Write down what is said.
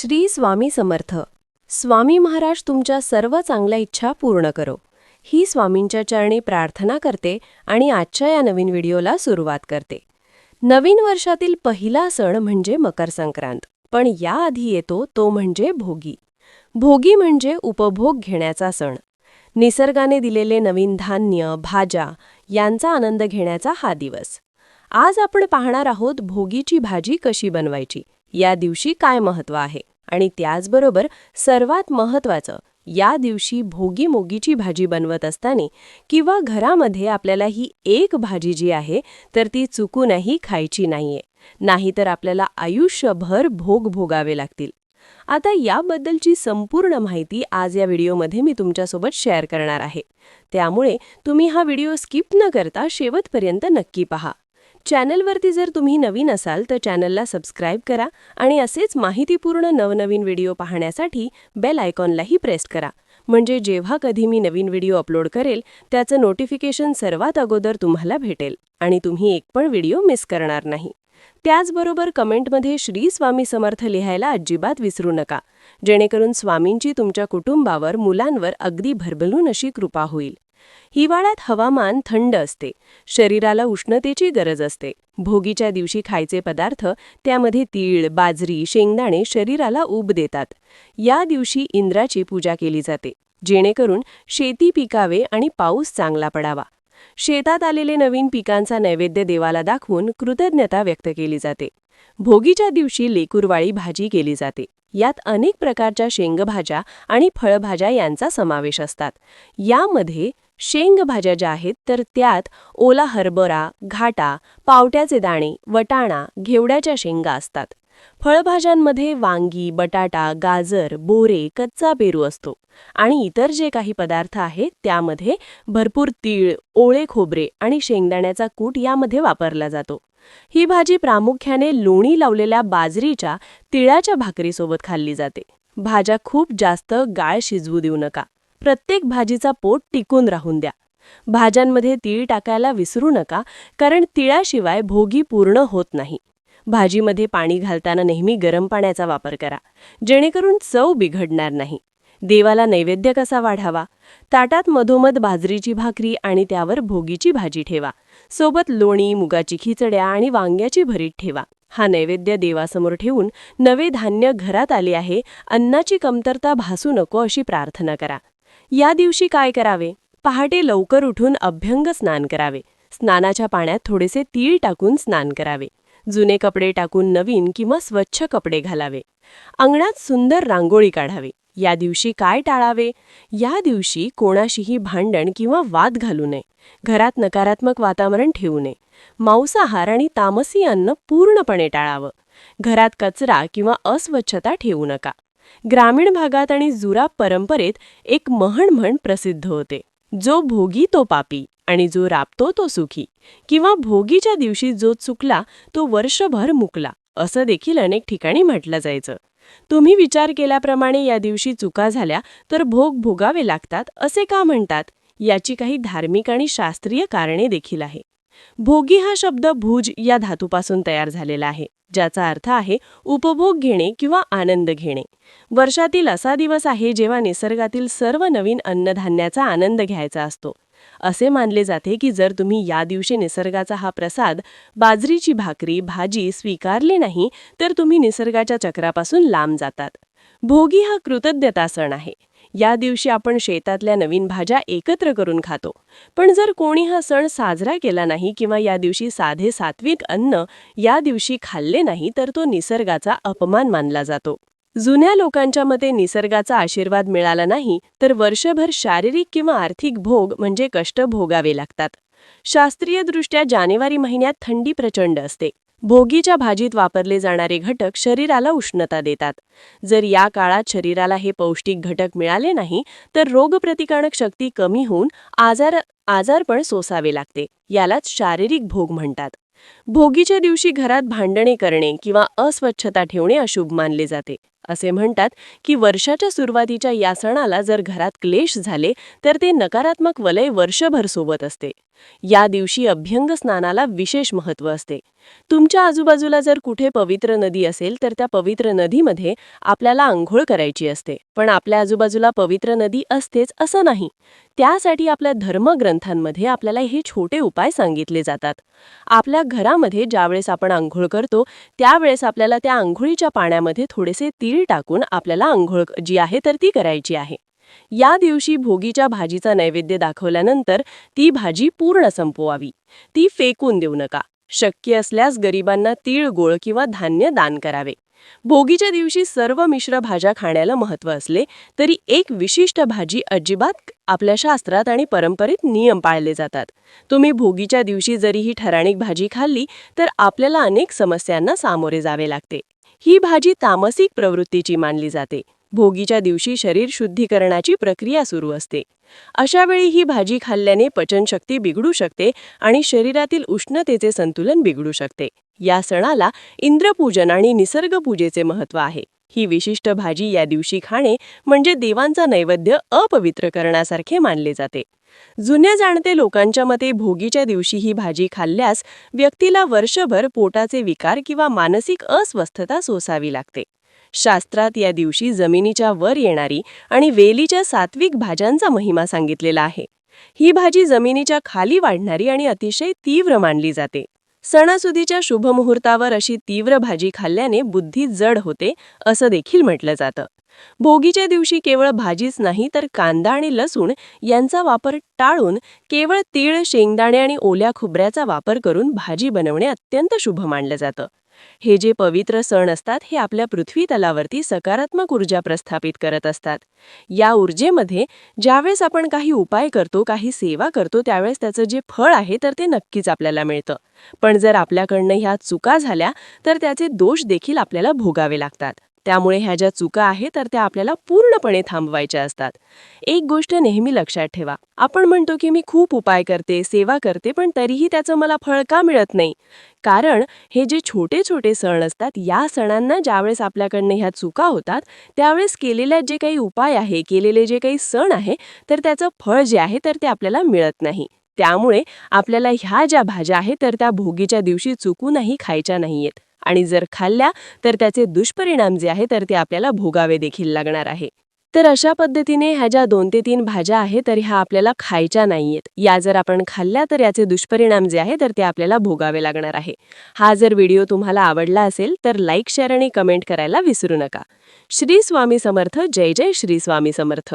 श्री स्वामी समर्थ. स्वामी महाराज तुमच्या सर्व चांगल्या इच्छा पूर्ण करो. ही स्वामींच्या चरणी प्रार्थना करते आणि आजच्या या नवीन व्हिडिओला सुरुवात करते. नवीन वर्षातील पहिला सण म्हणजे मकर संक्रांत. पण याआधी येतो तो म्हणजे भोगी. भोगी म्हणजे उपभोग घेण्याचा सण. निसर्गाने दिलेले नवीन धान्य भाज्या यांचा आनंद घेण्याचा हा दिवस. आज आपण पाहणार आहोत भोगीची भाजी कशी बनवायची. या दिवशी काय महत्त्व आहे? आणि त्याचबरोबर सर्वात महत्त्वाचं या दिवशी भोगी मोगीची भाजी बनवत असताना किंवा घरामध्ये आपल्याला ही एक भाजी जी आहे तर ती चुकूनही खायची नाहीये. नाहीतर आपल्याला आयुष्यभर भोग भोगावे लागतील. आता याबद्दलची संपूर्ण माहिती आज या व्हिडिओमध्ये मी तुमच्यासोबत शेअर करणार आहे. त्यामुळे तुम्ही हा व्हिडिओ स्किप न करता शेवटपर्यंत नक्की पहा. चॅनलवरती जर तुम्ही नवीन असाल तर चॅनलला सबस्क्राईब करा आणि असेच माहितीपूर्ण नवनवीन व्हिडिओ पाहण्यासाठी बेल आयकॉनलाही प्रेस करा. म्हणजे जेव्हा कधी मी नवीन व्हिडिओ अपलोड करेल त्याचं नोटिफिकेशन सर्वात अगोदर तुम्हाला भेटेल आणि तुम्ही एक पण व्हिडिओ मिस करणार नाही. त्याचबरोबर कमेंटमध्ये श्री स्वामी समर्थ लिहायला अजिबात विसरू नका. जेणेकरून स्वामींची तुमच्या कुटुंबावर मुलांवर अगदी भरभलून अशी कृपा होईल. हिवाळ्यात हवामान थंड असते. शरीराला उष्णतेची गरज असते. भोगीच्या दिवशी खायचे पदार्थ त्यामध्ये तीळ बाजरी शेंगदाणे शरीराला ऊब देतात. या दिवशी इंद्राची पूजा केली जाते जेणेकरून शेती पिकावे आणि पाऊस चांगला पडावा. शेतात आलेले नवीन पिकांचा नैवेद्य देवाला दाखवून कृतज्ञता व्यक्त केली जाते. भोगीच्या दिवशी लेकुरवाळी भाजी केली जाते. यात अनेक प्रकारच्या शेंगभाज्या आणि फळभाज्या यांचा समावेश असतात. यामध्ये शेंगभाज्या ज्या आहेत तर त्यात ओला हरभरा घाटा पावट्याचे दाणे वटाणा घेवड्याच्या शेंगा असतात. फळभाज्यांमध्ये वांगी बटाटा गाजर बोरे कच्चा पेरू असतो. आणि इतर जे काही पदार्थ आहेत त्यामध्ये भरपूर तीळ ओळे खोबरे आणि शेंगदाण्याचा कूट यामध्ये वापरला जातो. ही भाजी प्रामुख्याने लोणी लावलेल्या बाजरीच्या तिळाच्या भाकरीसोबत खाल्ली जाते. भाज्या खूप जास्त गाळ शिजवू देऊ नका. प्रत्येक भाजीचा पोट टिकून राहून द्या. भाज्यांमध्ये तीळ टाकायला विसरू नका कारण तिळाशिवाय भोगी पूर्ण होत नाही. भाजीमध्ये पाणी घालताना नेहमी गरम पाण्याचा वापर करा. जेणेकरून चव बिघडणार नाही. देवाला नैवेद्य कसा वाढावा? ताटात मधोमध बाजरीची भाकरी आणि त्यावर भोगीची भाजी ठेवा. सोबत लोणी मुगाची खिचड्या आणि वांग्याची भरीत ठेवा. हा नैवेद्य देवासमोर ठेवून नवे धान्य घरात आले आहे अन्नाची कमतरता भासू नको अशी प्रार्थना करा. या दिवशी काय करावे? पहाटे लवकर उठून अभ्यंग स्नान करावे. स्नानाच्या पाण्यात थोडेसे तीळ टाकून स्नान करावे. जुने कपडे टाकून नवीन किंवा स्वच्छ कपडे घालावे. अंगणात सुंदर रांगोळी काढावी. या दिवशी काय टाळावे? या दिवशी कोणाशीही भांडण किंवा वाद घालू नये. घरात नकारात्मक वातावरण ठेवू नये. मांसाहार आणि तामसी अन्न पूर्णपणे टाळावं. घरात कचरा किंवा अस्वच्छता ठेवू नका. ग्रामीण भागात आणि जुरा परंपरेत एक महण म्हण प्रसिद्ध होते. जो भोगी तो पापी आणि जो राबतो तो सुखी किंवा भोगीच्या दिवशी जो चुकला तो वर्षभर मुकला असं देखील अनेक ठिकाणी म्हटलं जायचं. तुम्ही विचार केल्याप्रमाणे या दिवशी चुका झाल्या तर भोग भोगावे लागतात असे का म्हणतात? याची काही धार्मिक आणि शास्त्रीय कारणे देखील आहे. भोगी हा शब्द भुज या धातूपासून तयार झालेला आहे ज्याचा अर्थ आहे उपभोग घेणे किंवा आनंद घेणे. वर्षातील असा दिवस आहे जेव्हा निसर्गातील सर्व नवीन अन्नधान्याचा आनंद घ्यायचा असतो. असे मानले जाते की जर तुम्ही या दिवशी निसर्गाचा हा प्रसाद बाजरीची भाकरी भाजी स्वीकारले नाही तर तुम्ही निसर्गाच्या चक्रापासून लांब जातात. भोगी हा कृतज्ञता सण आहे. या दिवशी आपण शेतातल्या नवीन भाज्या एकत्र करून खातो. पण जर कोणी हा सण साजरा केला नाही किंवा या दिवशी साधे सात्विक अन्न या दिवशी खाल्ले नाही तर तो निसर्गाचा अपमान मानला जातो. जुन्या लोकांच्या मते निसर्गाचा आशीर्वाद मिळाला नाही तर वर्षभर शारीरिक किंवा आर्थिक भोग म्हणजे कष्ट भोगावे लागतात. शास्त्रीयदृष्ट्या जानेवारी महिन्यात थंडी प्रचंड असते. भोगीच्या भाजीत वापरले जाणारे घटक शरीराला उष्णता देतात. जर या काळात शरीराला हे पौष्टिक घटक मिळाले नाही तर रोगप्रतिकारक शक्ती कमी होऊन आजार आजारपण सोसावे लागते यालाच शारीरिक भोग म्हणतात. भोगीच्या दिवशी घरात भांडणे करणे किंवा अस्वच्छता ठेवणे अशुभ मानले जाते. असे म्हणतात की वर्षाच्या सुरुवातीच्या या सणाला जर घरात क्लेश झाले तर ते नकारात्मक वलय वर्षभर सोबत असते. या दिवशी अभ्यंग स्नानाला विशेष महत्त्व असते. तुमच्या आजूबाजूला जर कुठे पवित्र नदी असेल तर त्या पवित्र नदीमध्ये आपल्याला आंघोळ करायची असते. पण आपल्या आजूबाजूला पवित्र नदी असतेच असं नाही. त्यासाठी आपल्या धर्मग्रंथांमध्ये आपल्याला हे छोटे उपाय सांगितले जातात. आपल्या घरामध्ये ज्यावेळेस आपण आंघोळ करतो त्यावेळेस आपल्याला त्या आंघोळीच्या पाण्यामध्ये थोडेसे तीळ टाकून आपल्याला आंघोळ जी आहे तर ती करायची आहे. या दिवशी भोगीच्या भाजीचा नैवेद्य दाखवल्यानंतर ती भाजी पूर्ण संपवावी. ती फेकून देऊ नका. शक्य असल्यास गरिबांना तीळ गोळ किंवा धान्य दान करावे. भोगीच्या दिवशी सर्व मिश्र भाज्या खाण्याला महत्त्व असले तरी एक विशिष्ट भाजी अजिबात आपल्या शास्त्रात आणि परंपरेत नियम पाळले जातात. तुम्ही भोगीच्या दिवशी जरी ही ठराणिक भाजी खाल्ली तर आपल्याला अनेक समस्यांना सामोरे जावे लागते. ही भाजी तामसिक प्रवृत्तीची मानली जाते. भोगीच्या दिवशी शरीर शुद्धीकरणाची प्रक्रिया सुरू असते. अशा वेळी ही भाजी खाल्ल्याने पचनशक्ती बिघडू शकते आणि शरीरातील उष्णतेचे संतुलन बिघडू शकते. या सणाला इंद्रपूजन आणि निसर्गपूजेचे महत्त्व आहे. ही विशिष्ट भाजी या दिवशी खाणे म्हणजे देवांचा नैवेद्य अपवित्र करण्यासारखे मानले जाते. जुन्या जाणते लोकांच्या मते भोगीच्या दिवशी ही भाजी खाल्ल्यास व्यक्तीला वर्षभर पोटाचे विकार किंवा मानसिक अस्वस्थता सोसावी लागते. शास्त्रात या दिवशी जमिनीच्या वर येणारी आणि वेलीच्या सात्विक भाज्यांचा महिमा सांगितलेला आहे. ही भाजी जमिनीच्या खाली वाढणारी आणि अतिशय तीव्र मानली जाते. सणासुदीच्या शुभमुहूर्तावर अशी तीव्र भाजी खाल्ल्याने बुद्धी जड होते असं देखील म्हटलं जातं. भोगीच्या दिवशी केवळ भाजीच नाही तर कांदा आणि लसूण यांचा वापर टाळून केवळ तीळ शेंगदाणे आणि ओल्या खोबऱ्याचा वापर करून भाजी बनवणे अत्यंत शुभ मानलं जातं. हे जे पवित्र सण असतात हे आपल्या पृथ्वी तलावरती सकारात्मक ऊर्जा प्रस्थापित करत असतात. या ऊर्जेमध्ये ज्यावेळेस आपण काही उपाय करतो काही सेवा करतो त्यावेळेस त्याचं जे फळ आहे तर ते नक्कीच आपल्याला मिळतं. पण जर आपल्याकडनं ह्या चुका झाल्या तर त्याचे दोष देखील आपल्याला भोगावे लागतात. त्यामुळे ह्या ज्या चुका आहेत तर त्या आपल्याला पूर्णपणे थांबवायच्या असतात. एक गोष्ट नेहमी लक्षात ठेवा. आपण म्हणतो की मी खूप उपाय करते सेवा करते पण तरीही त्याचं मला फळ का मिळत नाही? कारण हे जे छोटे छोटे सण असतात या सणांना ज्यावेळेस आपल्याकडनं ह्या चुका होतात त्यावेळेस केलेल्या जे काही उपाय आहे केलेले जे काही सण आहे तर त्याचं फळ जे आहे तर ते आपल्याला मिळत नाही. त्यामुळे आपल्याला ह्या ज्या भाज्या आहेत तर त्या भोगीच्या दिवशी चुकूनही खायच्या नाहीयेत. आणि जर खाल्ल्या तर त्याचे दुष्परिणाम जे आहे तर ते आपल्याला भोगावे देखील लागणार आहे. तर अशा पद्धतीने ह्या ज्या दोन ते तीन भाज्या आहेत तर ह्या आपल्याला खायच्या नाहीयेत. या जर आपण खाल्ल्या तर याचे दुष्परिणाम जे आहे तर ते आपल्याला भोगावे लागणार आहे. हा जर व्हिडिओ तुम्हाला आवडला असेल तर लाईक शेअर आणि कमेंट करायला विसरू नका. श्री स्वामी समर्थ. जय जय श्री स्वामी समर्थ.